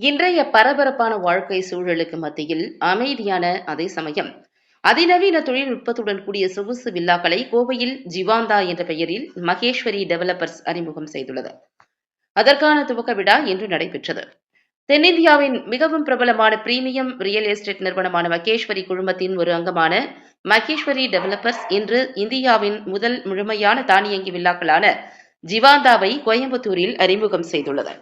இன்றைய பரபரப்பான வாழ்க்கை சூழலுக்கு மத்தியில் அமைதியான அதே சமயம் அதிநவீன தொழில்நுட்பத்துடன் கூடிய சொகுசு வில்லாக்களை கோவையில் ஜிவாந்தா என்ற பெயரில் மகேஸ்வரி டெவலப்பர்ஸ் அறிமுகம் செய்துள்ளது. அதற்கான துவக்க விழா இன்று நடைபெற்றது. தென்னிந்தியாவின் மிகவும் பிரபலமான பிரீமியம் ரியல் எஸ்டேட் நிறுவனமான மகேஸ்வரி குழுமத்தின் ஒரு அங்கமான மகேஸ்வரி டெவலப்பர்ஸ் இன்று இந்தியாவின் முதல் முழுமையான தானியங்கி வில்லாக்களான ஜிவாந்தாவை கோயம்புத்தூரில் அறிமுகம் செய்துள்ளது.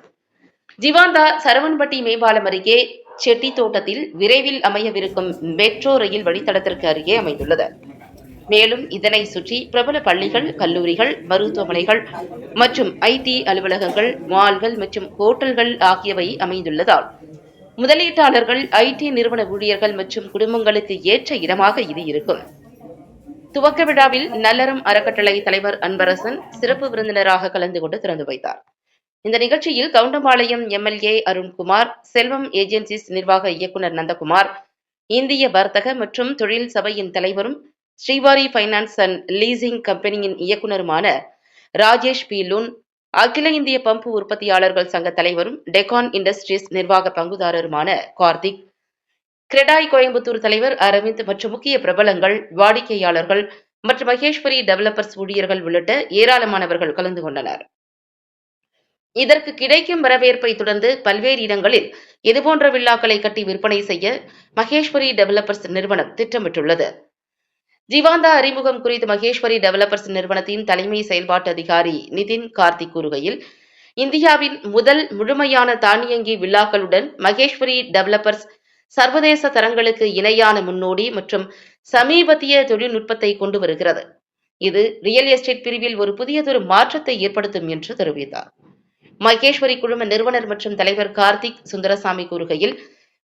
ஜிவாந்தா சரவணம்பட்டி மேம்பாலம் அருகே செட்டி தோட்டத்தில் விரைவில் அமையவிருக்கும் மெட்ரோ ரயில் வழித்தடத்திற்கு அருகே அமைந்துள்ளது. மேலும் இதனை சுற்றி பிரபல பள்ளிகள் கல்லூரிகள் மருத்துவமனைகள் மற்றும் ஐடி அலுவலகங்கள் மால்கள் மற்றும் ஹோட்டல்கள் ஆகியவை அமைந்துள்ளதால் முதலீட்டாளர்கள் ஐடி நிறுவன ஊழியர்கள் மற்றும் குடும்பங்களுக்கு ஏற்ற இடமாக இது இருக்கும். துவக்க விழாவில் நல்லறம் அறக்கட்டளை தலைவர் அன்பரசன் சிறப்பு விருந்தினராக கலந்து கொண்டு திறந்து வைத்தார். இந்த நிகழ்ச்சியில் கவுண்டம்பாளையம் எம்எல்ஏ அருண்குமார் செல்வம் ஏஜென்சிஸ் நிர்வாக இயக்குனர் நந்தகுமார் இந்திய வர்த்தக மற்றும் தொழில் சபையின் தலைவரும் ஸ்ரீவாரி ஃபைனான்ஸ் அண்ட் லீசிங் கம்பெனியின் இயக்குனருமான ராஜேஷ் பி. லுன் அகில இந்திய பம்பு உற்பத்தியாளர்கள் சங்க தலைவரும் டெகான் இண்டஸ்ட்ரீஸ் நிர்வாக பங்குதாரருமான கார்த்திக் கிரெடாய் கோயம்புத்தூர் தலைவர் அரவிந்த் மற்றும் முக்கிய பிரபலங்கள் வாடிக்கையாளர்கள் மற்றும் மகேஸ்வரி டெவலப்பர்ஸ் ஊழியர்கள் உள்ளிட்ட ஏராளமானவர்கள் கலந்து கொண்டனர். இதற்கு கிடைக்கும் வரவேற்பை தொடர்ந்து பல்வேறு இடங்களில் இதுபோன்ற விழாக்களை கட்டி விற்பனை செய்ய மகேஸ்வரி டெவலப்பர்ஸ் நிறுவனம் திட்டமிட்டுள்ளது. ஜிவாந்தா அறிமுகம் குறித்து மகேஸ்வரி டெவலப்பர்ஸ் நிறுவனத்தின் தலைமை செயல்பாட்டு அதிகாரி நிதின் கார்த்திக் கூறுகையில் இந்தியாவின் முதல் முழுமையான தானியங்கி விழாக்களுடன் மகேஸ்வரி டெவலப்பர்ஸ் சர்வதேச தரங்களுக்கு இணையான முன்னோடி மற்றும் சமீபத்திய தொழில்நுட்பத்தை கொண்டு வருகிறது. இது ரியல் எஸ்டேட் பிரிவில் ஒரு புதியதொரு மாற்றத்தை ஏற்படுத்தும் என்று தெரிவித்தார். மகேஸ்வரி குழும நிறுவனர் மற்றும் தலைவர் கார்த்திக் சுந்தரசாமி கூறுகையில்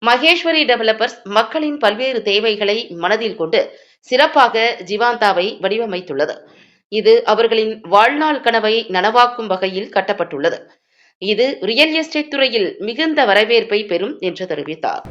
மகேஸ்வரி டெவலப்பர்ஸ் மக்களின் பல்வேறு தேவைகளை மனதில் கொண்டு சிறப்பாக ஜிவாந்தாவை வடிவமைத்துள்ளது. இது அவர்களின் வாழ்நாள் கனவை நனவாக்கும் வகையில் கட்டப்பட்டுள்ளது. இது ரியல் எஸ்டேட் துறையில் மிகுந்த வரவேற்பை பெறும் என்று தெரிவித்தார்.